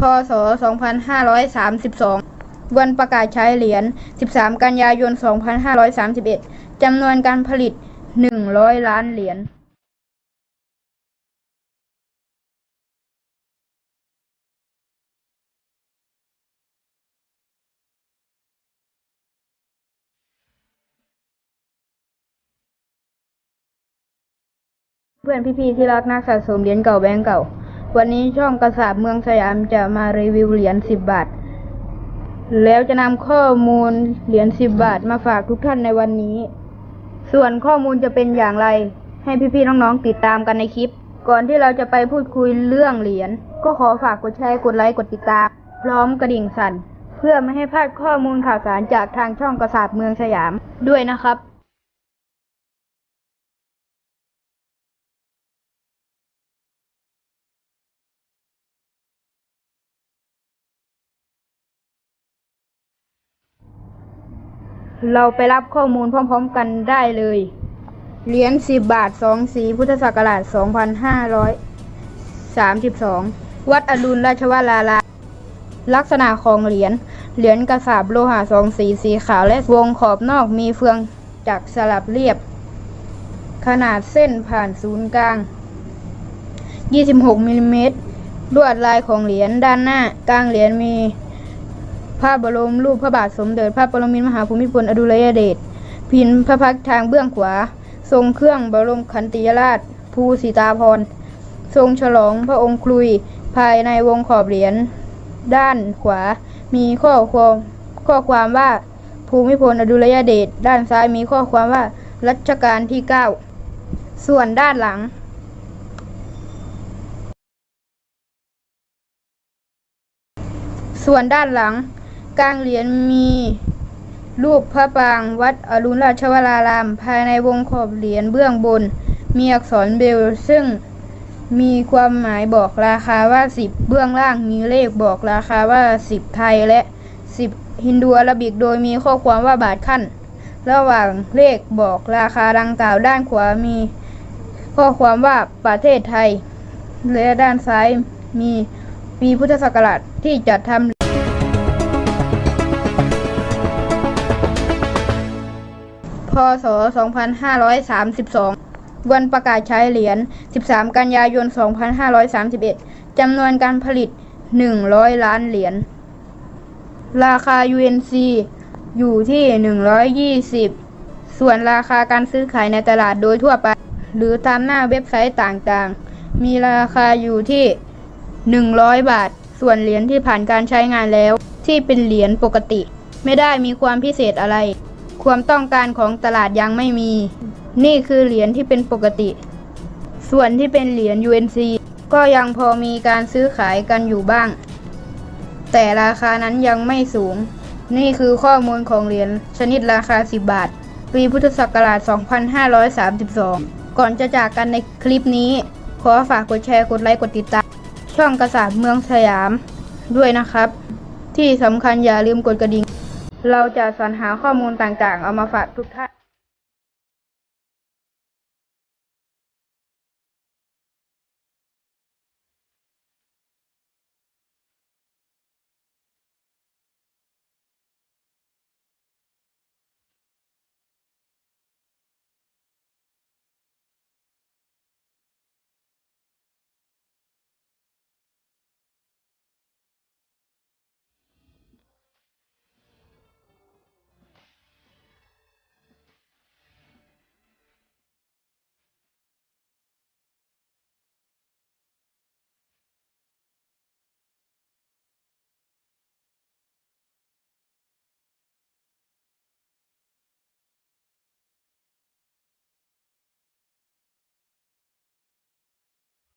พศ 2532 วันประกาศใช้เหรียญ 13 กันยายน 2531 จำนวนการผลิต 100 ล้านเหรียญเพื่อนพี่ๆที่รักนักสะสมเหรียญเก่าแบงก์เก่า วันนี้ช่องกระสาบเมืองสยามจะมารีวิวเหรียญสิบบาท แล้วจะนำข้อมูลเหรียญสิบบาทมาฝากทุกท่านในวันนี้ ส่วนข้อมูลจะเป็นอย่างไร ให้พี่ๆน้องๆติดตามกันในคลิป ก่อนที่เราจะไปพูดคุยเรื่องเหรียญก็ขอฝากกดแชร์กดไลค์กดติดตาม พร้อมกระดิ่งสั่น เพื่อไม่ให้พลาดข้อมูลข่าวสารจากทางช่องกระสาบเมืองสยามด้วยนะครับ เราไปรับข้อมูลพร้อมๆกันได้เลย เหรียญสิบบาทสองสีพุทธศักราชสองพันห้าร้อยสามสิบสองวัดอรุณราชวราลาลักษณะของเหรียญ เหรียญกระสาบโลหะสองสีสีขาวและวงขอบนอกมีเฟืองจักสลับเรียบ ขนาดเส้นผ่านศูนย์กลาง 26มิลลิเมตรลวดลายของเหรียญด้านหน้ากลางเหรียญมี พระบรมรูปพระบาทสมเด็จพระปรมินทรมหาภูมิพลอดุลยเดชพินพระพักทางเบื้องขวา ทรงเครื่องบรมขันติยราชภูสีตาพร ทรงฉลองพระองค์คลุยภายในวงขอบเหรียญด้านขวา มีข้อความข้อความว่าภูมิพลอดุลยเดชด้านซ้ายมีข้อความว่ารัชกาลที่ 9 ส่วนด้านหลังส่วนด้านหลัง กลางเหรียญมีรูปพระปรางวัดอรุณราชวราราม ภายในวงขอบเหรียญเบื้องบน มีอักษรเบลซึ่งมีความหมายบอกราคาว่า10เบื้องล่างมีเลขบอกราคาว่า10ไทยและ10ฮินดูอาราบิกโดยมีข้อความว่าบาทขั้น ระหว่างเลขบอกราคาดังกล่าวด้านขวามี ข้อความว่าประเทศไทย และด้านซ้ายมีปีพุทธศักราชที่จัดทำ ศ 2532 วันประกาศใช้เหรียญ 13 กันยายน 2531 จำนวนการผลิต 100 ล้านเหรียญ ราคา UNC อยู่ที่ 120 ส่วนราคาการซื้อขายในตลาดโดยทั่วไป หรือตามหน้าเว็บไซต์ต่างๆ มีราคาอยู่ที่ 100 บาท ส่วนเหรียญที่ผ่านการใช้งานแล้ว ที่เป็นเหรียญปกติ ไม่ได้มีความพิเศษอะไร ความต้องการของตลาดยังไม่มี นี่คือเหรียญที่เป็นปกติ ส่วนที่เป็นเหรียญ UNC ก็ยังพอมีการซื้อขายกันอยู่บ้าง แต่ราคานั้นยังไม่สูง นี่คือข้อมูลของเหรียญชนิดราคา 10 บาท ปีพุทธศักราช 2532 ก่อนจะจากกันในคลิปนี้ ขอฝากกดแชร์ กดไลค์ กดติดตาม ช่องกระสาบเมืองสยามด้วยนะครับ ที่สำคัญอย่าลืมกดกระดิ่ง เราจะสรรหาข้อมูลต่างๆ เอามาฝากทุกท่าน